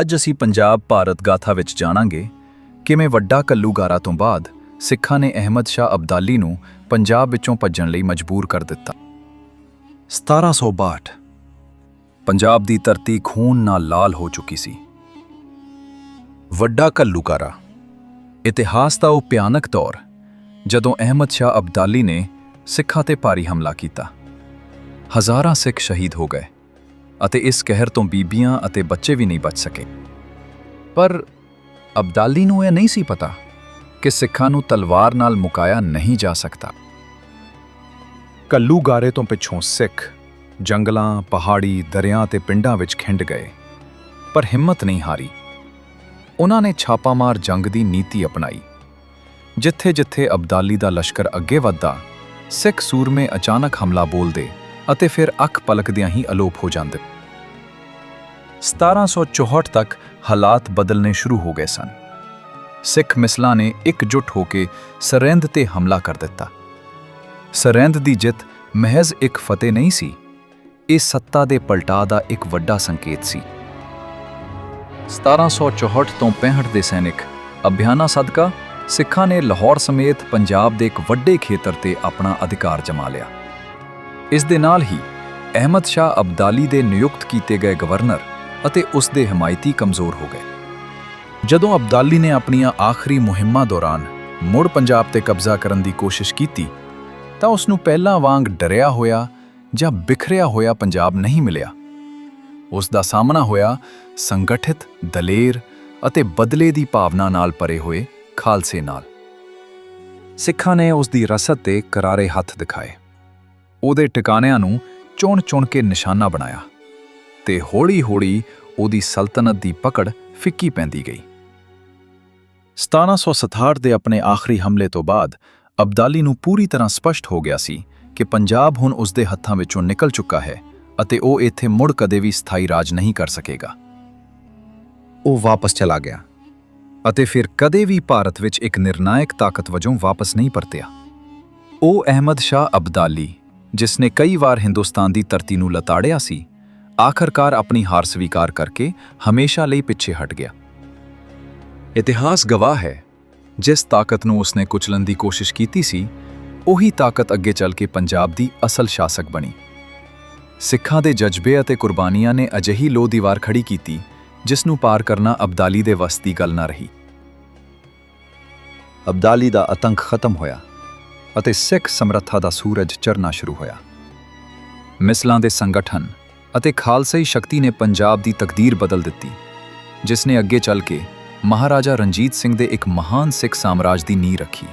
ਅੱਜ ਅਸੀਂ ਪੰਜਾਬ ਭਾਰਤ ਗਾਥਾ ਵਿੱਚ ਜਾਣਾਂਗੇ ਕਿਵੇਂ ਵੱਡਾ ਕੱਲੂਗਾਰਾ ਤੋਂ ਬਾਅਦ ਸਿੱਖਾਂ ਨੇ ਅਹਿਮਦ ਸ਼ਾਹ ਅਬਦਾਲੀ ਨੂੰ ਪੰਜਾਬ ਵਿੱਚੋਂ ਭੱਜਣ ਲਈ ਮਜਬੂਰ ਕਰ ਦਿੱਤਾ। 1762 ਪੰਜਾਬ ਦੀ ਧਰਤੀ ਖੂਨ ਨਾਲ ਲਾਲ ਹੋ ਚੁੱਕੀ ਸੀ। ਵੱਡਾ ਕੱਲੂਗਾਰਾ। ਇਤਿਹਾਸ ਦਾ ਉਹ ਭਿਆਨਕ ਦੌਰ, ਜਦੋਂ ਅਹਿਮਦ ਸ਼ਾਹ ਅਬਦਾਲੀ ਨੇ ਸਿੱਖਾਂ ਤੇ ਭਾਰੀ ਹਮਲਾ ਕੀਤਾ। ਹਜ਼ਾਰਾਂ ਸਿੱਖ ਸ਼ਹੀਦ ਹੋ ਗਏ। ਅਤੇ ਇਸ ਕਹਿਰ ਤੋਂ ਬੀਬੀਆਂ ਅਤੇ ਬੱਚੇ ਵੀ ਨਹੀਂ ਬਚ ਸਕੇ। ਪਰ ਅਬਦਾਲੀ ਨੂੰ ਇਹ ਨਹੀਂ ਸੀ ਪਤਾ ਕਿ ਸਿੱਖਾਂ ਨੂੰ ਤਲਵਾਰ ਨਾਲ ਮੁਕਾਇਆ ਨਹੀਂ ਜਾ ਸਕਦਾ। ਕੱਲੂ ਗਾਰੇ ਤੋਂ ਪਿੱਛੋਂ ਸਿੱਖ ਜੰਗਲਾਂ, ਪਹਾੜੀ, ਦਰਿਆ ਤੇ ਪਿੰਡਾਂ ਵਿੱਚ ਖਿੰਡ ਗਏ, ਪਰ ਹਿੰਮਤ ਨਹੀਂ ਹਾਰੀ। ਉਹਨਾਂ ਨੇ ਛਾਪਾਮਾਰ ਜੰਗ ਦੀ ਨੀਤੀ ਅਪਣਾਈ। ਜਿੱਥੇ-ਜਿੱਥੇ ਅਬਦਾਲੀ ਦਾ ਲਸ਼ਕਰ ਅੱਗੇ ਵੱਧਦਾ, ਸਿੱਖ ਸੂਰਮੇ ਅਚਾਨਕ ਹਮਲਾ ਬੋਲਦੇ ਅਤੇ ਫਿਰ ਅੱਖ ਪਲਕਦਿਆਂ ਹੀ ਅਲੋਪ ਹੋ ਜਾਂਦੇ। 1764 ਤੱਕ ਹਾਲਾਤ ਬਦਲਨੇ ਸ਼ੁਰੂ ਹੋ ਗਏ ਸਨ। ਸਿੱਖ ਮਿਸਲਾਂ ਨੇ ਇਕਜੁੱਟ ਹੋ ਕੇ ਸਰਹਿੰਦ ਤੇ ਹਮਲਾ ਕਰ ਦਿੱਤਾ। ਸਰਹਿੰਦ ਦੀ ਜਿੱਤ ਮਹਿਜ਼ ਇੱਕ ਫਤਿਹ ਨਹੀਂ ਸੀ, ਇਹ ਸੱਤਾ ਦੇ ਪਲਟਾ ਦਾ ਇੱਕ ਵੱਡਾ ਸੰਕੇਤ ਸੀ। 1764 ਤੋਂ 65 ਦੇ ਸੈਨਿਕ ਅਭਿਆਨਾ ਸਦਕਾ ਸਿੱਖਾਂ ਨੇ ਲਾਹੌਰ ਸਮੇਤ ਪੰਜਾਬ ਦੇ ਇੱਕ ਵੱਡੇ ਖੇਤਰ ਤੇ ਆਪਣਾ ਅਧਿਕਾਰ ਜਮਾ ਲਿਆ। ਇਸ ਦੇ ਨਾਲ ਹੀ ਅਹਿਮਦ ਸ਼ਾਹ ਅਬਦਾਲੀ ਦੇ ਨਿਯੁਕਤ ਕੀਤੇ ਗਏ ਗਵਰਨਰ ਅਤੇ ਉਸ ਦੇ ਹਮਾਇਤੀ ਕਮਜ਼ੋਰ ਹੋ ਗਏ। ਜਦੋਂ ਅਬਦਾਲੀ ਨੇ ਆਪਣੀਆਂ ਆਖਰੀ ਮੁਹਿੰਮਾਂ ਦੌਰਾਨ ਮੁੜ ਪੰਜਾਬ ਤੇ ਕਬਜ਼ਾ ਕਰਨ ਦੀ ਕੋਸ਼ਿਸ਼ ਕੀਤੀ, ਤਾਂ ਉਸ ਨੂੰ ਪਹਿਲਾਂ ਵਾਂਗ ਡਰਿਆ ਹੋਇਆ ਜਾਂ ਬਿਖਰਿਆ ਹੋਇਆ ਪੰਜਾਬ ਨਹੀਂ ਮਿਲਿਆ। ਉਸ ਦਾ ਸਾਹਮਣਾ ਹੋਇਆ ਸੰਗਠਿਤ, ਦਲੇਰ ਅਤੇ ਬਦਲੇ ਦੀ ਭਾਵਨਾ ਨਾਲ ਭਰੇ ਹੋਏ ਖਾਲਸੇ ਨਾਲ। ਸਿੱਖਾਂ ਨੇ ਉਸ ਦੀ ਰਸਦ ਤੇ ਕਰਾਰੇ ਹੱਥ ਦਿਖਾਏ। ਉਹਦੇ ਟਿਕਾਣਿਆਂ ਨੂੰ ਚੁਣ-ਚੁਣ ਕੇ ਨਿਸ਼ਾਨਾ ਬਣਾਇਆ। ਤੇ ਹੌਲੀ-ਹੌਲੀ ਉਹਦੀ ਸਲਤਨਤ ਦੀ ਪਕੜ ਫਿੱਕੀ ਪੈਂਦੀ ਗਈ। 1767 ਦੇ ਆਪਣੇ ਆਖਰੀ ਹਮਲੇ ਤੋਂ ਬਾਅਦ, ਅਬਦਾਲੀ ਨੂੰ ਪੂਰੀ ਤਰ੍ਹਾਂ ਸਪਸ਼ਟ ਹੋ ਗਿਆ ਸੀ ਕਿ ਪੰਜਾਬ ਹੁਣ ਉਸ ਦੇ ਹੱਥਾਂ ਵਿੱਚੋਂ ਨਿਕਲ ਚੁੱਕਾ ਹੈ ਅਤੇ ਉਹ ਇੱਥੇ ਮੁੜ ਕਦੇ ਵੀ ਸਥਾਈ ਰਾਜ ਨਹੀਂ ਕਰ ਸਕੇਗਾ। ਉਹ ਵਾਪਸ ਚਲਾ ਗਿਆ ਅਤੇ ਫਿਰ ਕਦੇ ਵੀ ਭਾਰਤ ਵਿੱਚ ਇੱਕ ਨਿਰਣਾਇਕ ਤਾਕਤ ਵਜੋਂ ਵਾਪਸ ਨਹੀਂ ਪਰਤਿਆ। ਉਹ ਅਹਿਮਦ ਸ਼ਾਹ ਅਬਦਾਲੀ, ਜਿਸ ਨੇ ਕਈ ਵਾਰ ਹਿੰਦੁਸਤਾਨ ਦੀ ਧਰਤੀ ਨੂੰ ਲਤਾੜਿਆ ਸੀ ਆਖਰਕਾਰ ਆਪਣੀ ਹਾਰ ਸਵੀਕਾਰ ਕਰਕੇ ਹਮੇਸ਼ਾ ਲਈ ਪਿੱਛੇ ਹਟ ਗਿਆ। ਇਤਿਹਾਸ ਗਵਾਹ ਹੈ। ਜਿਸ ਤਾਕਤ ਨੂੰ ਉਸਨੇ ਕੁਚਲਣ ਦੀ ਕੋਸ਼ਿਸ਼ ਕੀਤੀ ਸੀ, ਉਹੀ ਤਾਕਤ ਅੱਗੇ ਚੱਲ ਕੇ ਪੰਜਾਬ ਦੀ ਅਸਲ ਸ਼ਾਸਕ ਬਣੀ। ਸਿੱਖਾਂ ਦੇ ਜਜ਼ਬੇ ਅਤੇ ਕੁਰਬਾਨੀਆਂ ਨੇ ਅਜਿਹੀ ਲੋ ਦੀਵਾਰ ਖੜੀ ਕੀਤੀ, ਜਿਸ ਨੂੰ ਪਾਰ ਕਰਨਾ ਅਬਦਾਲੀ ਦੇ ਵਸ ਦੀ ਗੱਲ ਨਾ ਰਹੀ। ਅਬਦਾਲੀ ਦਾ ਆਤੰਕ ਖਤਮ ਹੋਇਆ ਅਤੇ ਸਿੱਖ ਸਮਰੱਥਾ ਦਾ ਸੂਰਜ ਚੜ੍ਹਨਾ ਸ਼ੁਰੂ ਹੋਇਆ। ਮਿਸਲਾਂ ਦੇ ਸੰਗਠਨ ਅਤੇ ਖਾਲਸਾਈ ਸ਼ਕਤੀ ਨੇ ਪੰਜਾਬ ਦੀ ਤਕਦੀਰ ਬਦਲ ਦਿੱਤੀ, ਜਿਸ ਨੇ ਅੱਗੇ ਚੱਲ ਕੇ ਮਹਾਰਾਜਾ ਰਣਜੀਤ ਸਿੰਘ ਦੇ ਇੱਕ ਮਹਾਨ ਸਿੱਖ ਸਾਮਰਾਜ ਦੀ ਨੀਂਹ ਰੱਖੀ।